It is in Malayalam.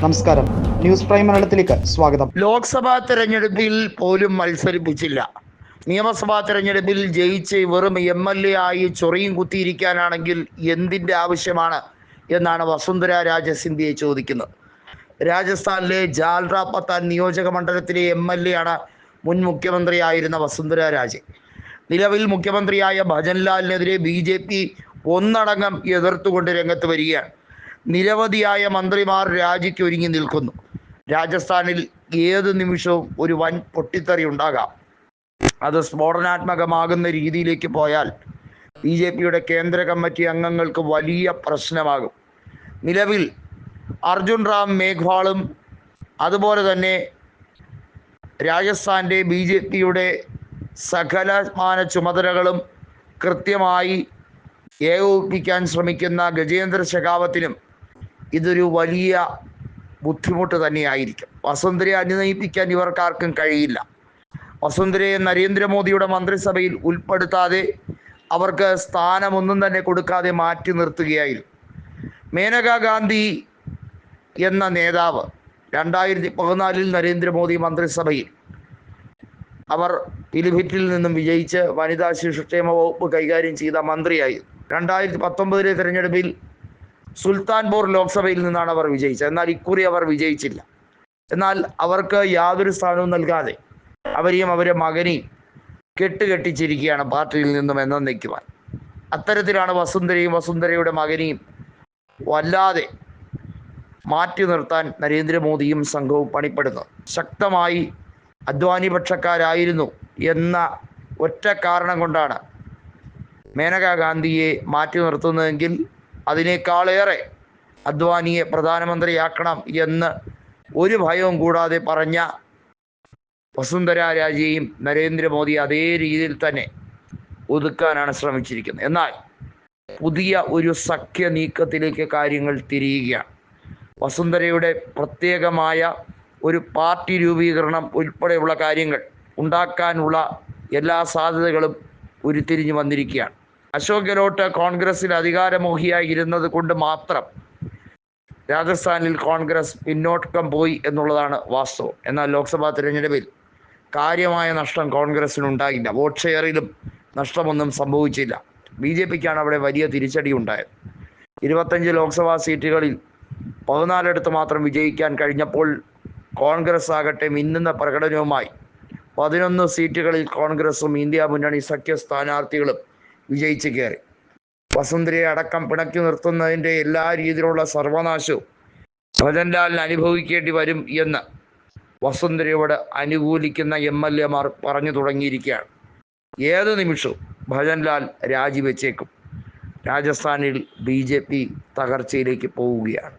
നമസ്കാരം. ന്യൂസ് പ്രൈം മലയാളത്തിലേക്ക് സ്വാഗതം. ലോക്സഭാ തെരഞ്ഞെടുപ്പിൽ പോലും മത്സരിപ്പിച്ചില്ല. നിയമസഭാ തെരഞ്ഞെടുപ്പിൽ ജയിച്ച് വെറും എം എൽ എ ആയി ചൊറിയും കുത്തിയിരിക്കാനാണെങ്കിൽ എന്തിന്റെ ആവശ്യമാണ് എന്നാണ് വസുന്ധര രാജ സിന്ധ്യയെ ചോദിക്കുന്നത്. രാജസ്ഥാനിലെ ജാൽറ പത്താൻ നിയോജക മണ്ഡലത്തിലെ എം എൽ എ ആണ് മുൻ മുഖ്യമന്ത്രിയായിരുന്ന വസുന്ധര രാജെ നിലവിൽ മുഖ്യമന്ത്രിയായ ഭജൻലാലിനെതിരെ ബി ജെ പി ഒന്നടങ്കം എതിർത്തുകൊണ്ട് രംഗത്ത് വരികയാണ്. നിരവധിയായ മന്ത്രിമാർ രാജിക്ക് ഒരുങ്ങി നിൽക്കുന്നു. രാജസ്ഥാനിൽ ഏത് നിമിഷവും ഒരു വൻ പൊട്ടിത്തെറി ഉണ്ടാകാം. അത് സ്ഫോടനാത്മകമാകുന്ന രീതിയിലേക്ക് പോയാൽ ബി ജെ പിയുടെ കേന്ദ്ര കമ്മിറ്റി അംഗങ്ങൾക്ക് വലിയ പ്രശ്നമാകും. നിലവിൽ അർജുൻ റാം മേഘ്വാളും അതുപോലെ തന്നെ രാജസ്ഥാന്റെ ബി ജെ പിയുടെ സകലമാന ചുമതലകളും കൃത്യമായി ഏകോപിപ്പിക്കാൻ ശ്രമിക്കുന്ന ഗജേന്ദ്ര ശെഖാവത്തിനും ഇതൊരു വലിയ ബുദ്ധിമുട്ട് തന്നെയായിരിക്കും. വസുന്ധരയെ അനുനയിപ്പിക്കാൻ ഇവർക്കാർക്കും കഴിയില്ല. വസുന്ധരയെ നരേന്ദ്രമോദിയുടെ മന്ത്രിസഭയിൽ ഉൾപ്പെടുത്താതെ അവർക്ക് സ്ഥാനമൊന്നും തന്നെ കൊടുക്കാതെ മാറ്റി നിർത്തുകയായിരുന്നു. മേനകാ ഗാന്ധി എന്ന നേതാവ് രണ്ടായിരത്തി പതിനാലിൽ നരേന്ദ്രമോദി മന്ത്രിസഭയിൽ അവർ പിലിഭിറ്റിൽ നിന്നും വിജയിച്ച് വനിതാ ശിശുക്ഷേമ വകുപ്പ് കൈകാര്യം ചെയ്ത മന്ത്രിയായി. രണ്ടായിരത്തി പത്തൊമ്പതിലെ തെരഞ്ഞെടുപ്പിൽ സുൽത്താൻപൂർ ലോക്സഭയിൽ നിന്നാണ് അവർ വിജയിച്ചത്. എന്നാൽ ഇക്കുറി അവർ വിജയിച്ചില്ല. എന്നാൽ അവർക്ക് യാതൊരു സ്ഥാനവും നൽകാതെ അവരെയും അവരെ മകനെയും കെട്ടുകെട്ടിച്ചിരിക്കുകയാണ് പാർട്ടിയിൽ നിന്നും എന്ന എന്നേക്കുവാൻ അത്തരത്തിലാണ് വസുന്ധരയും വസുന്ധരയുടെ മകനെയും വല്ലാതെ മാറ്റി നിർത്താൻ നരേന്ദ്രമോദിയും സംഘവും പണിപ്പെടുന്നത്. ശക്തമായി അദ്വാനി പക്ഷക്കാരായിരുന്നു എന്ന ഒറ്റ കാരണം കൊണ്ടാണ് മേനകാ ഗാന്ധിയെ മാറ്റി നിർത്തുന്നതെങ്കിൽ അതിനേക്കാളേറെ അദ്വാനിയെ പ്രധാനമന്ത്രിയാക്കണം എന്ന് ഒരു ഭയവും കൂടാതെ പറഞ്ഞ വസുന്ധര രാജയെയും നരേന്ദ്രമോദി അതേ രീതിയിൽ തന്നെ ഒതുക്കാനാണ് ശ്രമിച്ചിരിക്കുന്നത്. എന്നാൽ പുതിയ ഒരു സഖ്യ നീക്കത്തിലേക്ക് കാര്യങ്ങൾ തിരിയുകയാണ്. വസുന്ധരയുടെ പ്രത്യേകമായ ഒരു പാർട്ടി രൂപീകരണം ഉൾപ്പെടെയുള്ള കാര്യങ്ങൾ ഉണ്ടാക്കാനുള്ള എല്ലാ സാധ്യതകളും ഉരുത്തിരിഞ്ഞു വന്നിരിക്കുകയാണ്. അശോക് ഗെഹ്ലോട്ട് കോൺഗ്രസിൽ അധികാരമോഹിയായി ഇരുന്നത് കൊണ്ട് മാത്രം രാജസ്ഥാനിൽ കോൺഗ്രസ് പിന്നോട്ടം പോയി എന്നുള്ളതാണ് വാസ്തവം. എന്നാൽ ലോക്സഭാ തിരഞ്ഞെടുപ്പിൽ കാര്യമായ നഷ്ടം കോൺഗ്രസിനുണ്ടായില്ല വോട്ട് ഷെയറിലും നഷ്ടമൊന്നും സംഭവിച്ചില്ല. ബി ജെ പിക്കാണ് അവിടെ വലിയ തിരിച്ചടി ഉണ്ടായത്. ഇരുപത്തഞ്ച് ലോക്സഭാ സീറ്റുകളിൽ പതിനാലിടത്ത് മാത്രം വിജയിക്കാൻ കഴിഞ്ഞപ്പോൾ കോൺഗ്രസ് ആകട്ടെ മിന്നുന്ന പ്രകടനവുമായി പതിനൊന്ന് സീറ്റുകളിൽ കോൺഗ്രസും ഇന്ത്യ മുന്നണി സഖ്യ സ്ഥാനാർത്ഥികളും വിജയിച്ച് കയറി വസുന്ധരയെ അടക്കം പിണക്കി നിർത്തുന്നതിന്റെ എല്ലാ രീതിയിലുള്ള സർവനാശവും ഭജൻലാലിന് അനുഭവിക്കേണ്ടി വരും എന്ന് വസുന്ധരയോട് അനുകൂലിക്കുന്ന എം എൽ എമാർ പറഞ്ഞു തുടങ്ങിയിരിക്കുകയാണ്. ഏത് നിമിഷവും ഭജൻലാൽ രാജിവെച്ചേക്കും. രാജസ്ഥാനിൽ ബി ജെ പി തകർച്ചയിലേക്ക് പോവുകയാണ്.